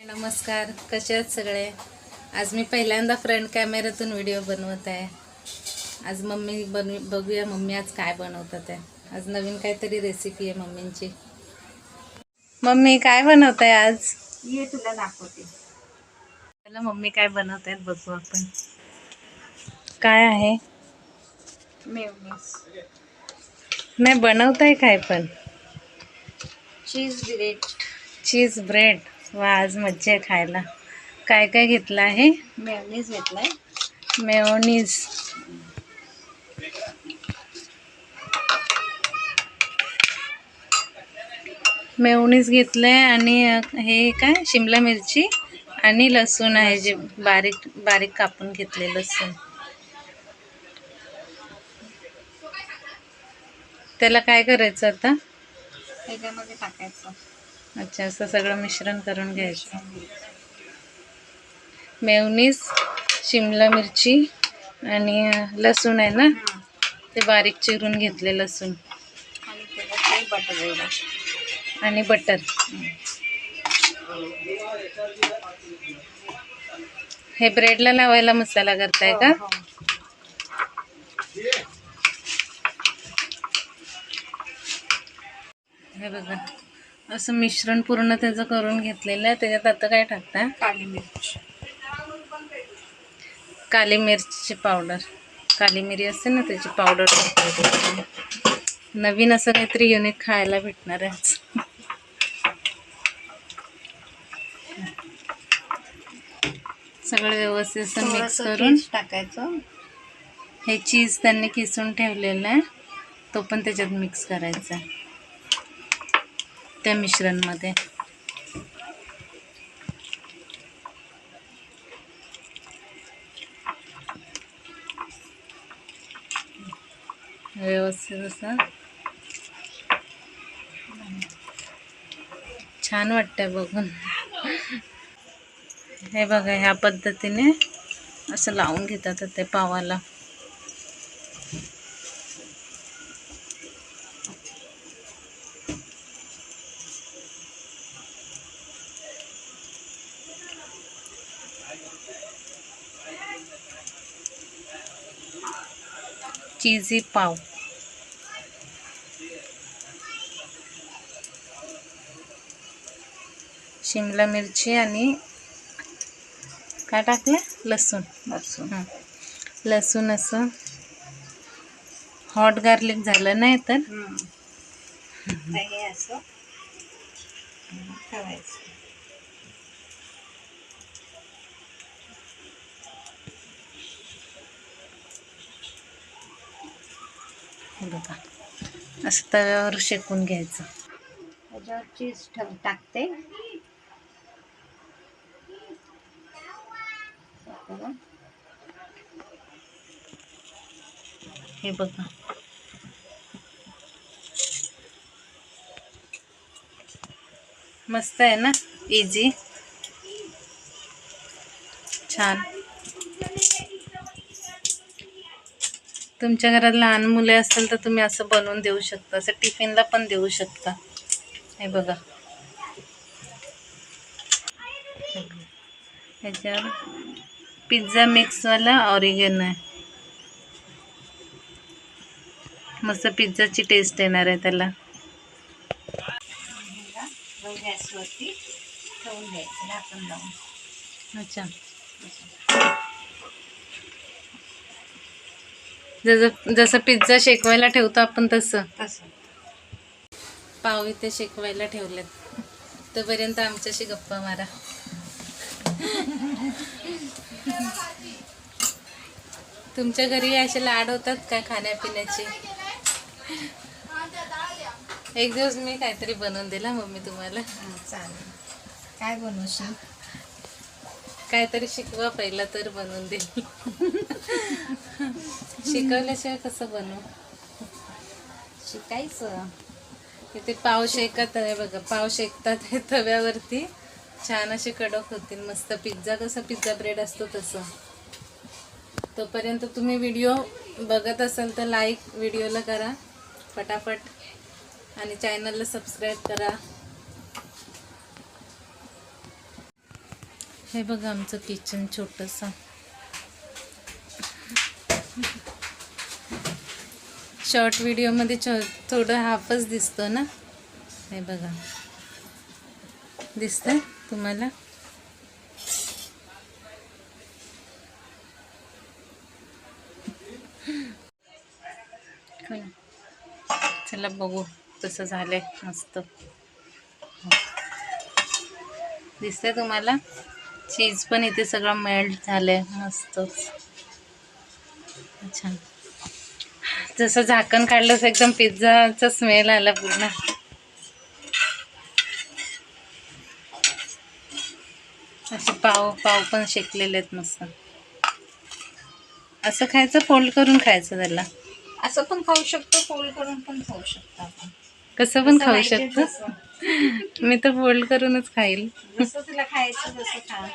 नमस्कार कसे आहेत सगळे? आज मी पहिल्यांदा फ्रंट कॅमेऱ्यातून व्हिडिओ बनवत आहे. आज मम्मी बनवी बघूया मम्मी आज काय बनवतात आहे. आज नवीन काहीतरी रेसिपी आहे मम्मींची. मम्मी काय बनवत आहे आज? ये तुला दाखवते. चला मम्मी काय बनवत आहेत बघू आपण. काय आहे? मेवनीस नाही बनवताय काय पण? Cheese bread. Cheese bread. वा आज मज्जा आहे खायला. काय काय घेतलं आहे? मेवनीस घेतलाय. मेयोनीज. मेयोनीज घेतलंय आणि अ, हे काय? शिमला मिरची आणि लसूण आहे जे बारीक बारीक कापून घेतले लसूण. त्याला काय करायचं आता? त्याच्यामध्ये टाकायचं. अच्छा असं सगळं मिश्रण करून घ्यायचं. मेवनीज शिमला मिरची आणि लसूण आहे ना? हं. ते बारीक चिरून घेतले लसूण. आणि बटर. हे ब्रेडला लावायला मसाला करताय का? हो, हे बघा. असं मिश्रण पूर्ण त्याचं करून घेतलेलं आहे. त्याच्यात आता काय टाकता काली मिरच. काली मिरची पावडर. काली मिरी असते ना त्याची पावडर टाकते. नवीन असं काहीतरी युनिक खायला भेटणार आहे आज. सगळं व्यवस्थित असं मिक्स करून टाकायचं. हे चीज त्यांनी किसून ठेवलेलं आहे. तो पण त्याच्यात मिक्स करायचा आहे. त्या मिश्रणमध्ये. व्यवस्थित असं. छान वाटतंय बघून. हे बघा ह्या पद्धतीने असं लावून घेतात ते पावाला. चीजी पाव. शिमला मिरची आणि काय टाकलं? लसूण. लसूण. लसूण असं हॉट गार्लिक झालं नाही तर असं ठेवायचं. बघा. असं तव्यावर शेकून घ्यायचं. त्याच्यावर चीज ठेव टाकते. हे बघा. मस्त आहे ना? इझी छान. तुमच्या घरात लहान मुले असेल तर तुम्ही असं बनवून देऊ शकता. असं टिफिनला पण देऊ शकता. हे बघा. ह्याच्यावर पिझ्झा मिक्सवाला ऑरिगेन आहे. मस्त पिझ्झाची टेस्ट येणार आहे त्याला. गॅसवरती ठेवून द्यायचं झाकण लावून. अच्छा. जसं जसं पिझ्झा शेकवायला ठेवतो आपण तसं. तसं. पाव इथे शेकवायला ठेवलेत. तोपर्यंत आमच्याशी गप्पा मारा. तुमच्या घरी असे लाड होतात का खाण्यापिण्याचे? एक दिवस मी काहीतरी बनवून दिला मम्मी तुम्हाला. चालेल. काय बनवशील? काहीतरी शिकवा पहिला तर बनवून देईल शिकवल्याशिवाय कसं बनवू? शिकायचं. इथे पाव शेकत आहे बघा पाव शेकतात हे तव्यावरती. छान असे कडक होतील मस्त. पिझ्झा कसा पिझ्झा ब्रेड असतो तसं. तोपर्यंत तुम्ही व्हिडिओ बघत असाल तर लाईक व्हिडिओला करा पटापट. आणि चॅनलला सबस्क्राईब करा. हे बघा आमचं किचन छोटंसं. शॉर्ट व्हिडिओमध्ये छो थोडं हाफच दिसतो ना? हे बघा. दिसतं तुम्हाला? चला बघू तसं झालंय मस्त. दिसतंय तुम्हाला? चीज पण इथे सगळं मेल्ट झालंय मस्त अच्छा जसं झाकण काढलं तसं एकदम पिझ्झाचा स्मेल आला पूर्ण. असे पाव पाव पण शेकलेले आहेत मस्त. असं खायचं फोल्ड करून खायचं त्याला. असं पण खाऊ शकतो फोल्ड करून पण खाऊ शकतो आपण. कसं पण खाऊ शकतो. मी तर फोल्ड करूनच खाईल. जसं तुला खायचं तसं खा.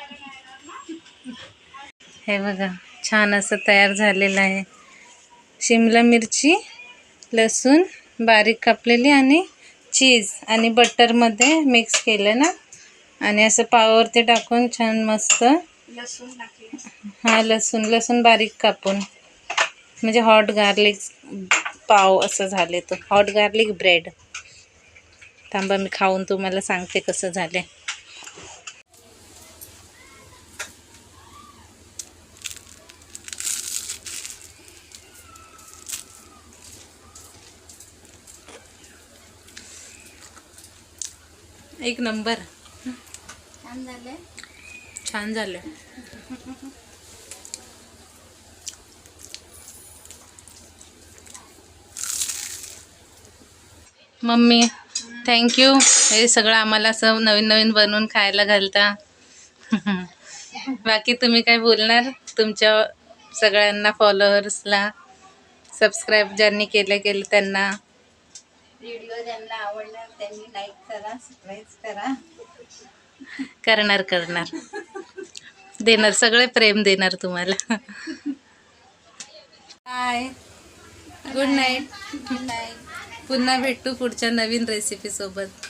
हे बघा छान असं तयार झालेलं आहे. शिमला मिरची लसूण बारीक कापलेली आणि चीज आणि बटरमध्ये मिक्स केलं ना? आणि असं पावावरती टाकून छान मस्त लसूण टाकले. हा लसूण लसूण बारीक कापून. म्हणजे हॉट गार्लिक पाव असं झाले तो हॉट गार्लिक ब्रेड थांबा मी खाऊन तुम्हाला सांगते कसं झाले एक नंबर. छान झालं मम्मी थँक्यू हे सगळं आम्हाला असं नवीन नवीन बनवून खायला घालता. बाकी तुम्ही काय बोलणार? तुमच्या सगळ्यांना फॉलोअर्सला सबस्क्राईब ज्यांनी केलं केलं त्यांना. व्हिडिओ ज्यांना आवडला त्यांनी लाईक करा सबस्क्राईब करा. करणार करणार. देणार सगळे प्रेम देणार तुम्हाला. Bye good night good night पुन्हा भेटू पुढच्या नवीन रेसिपीसोबत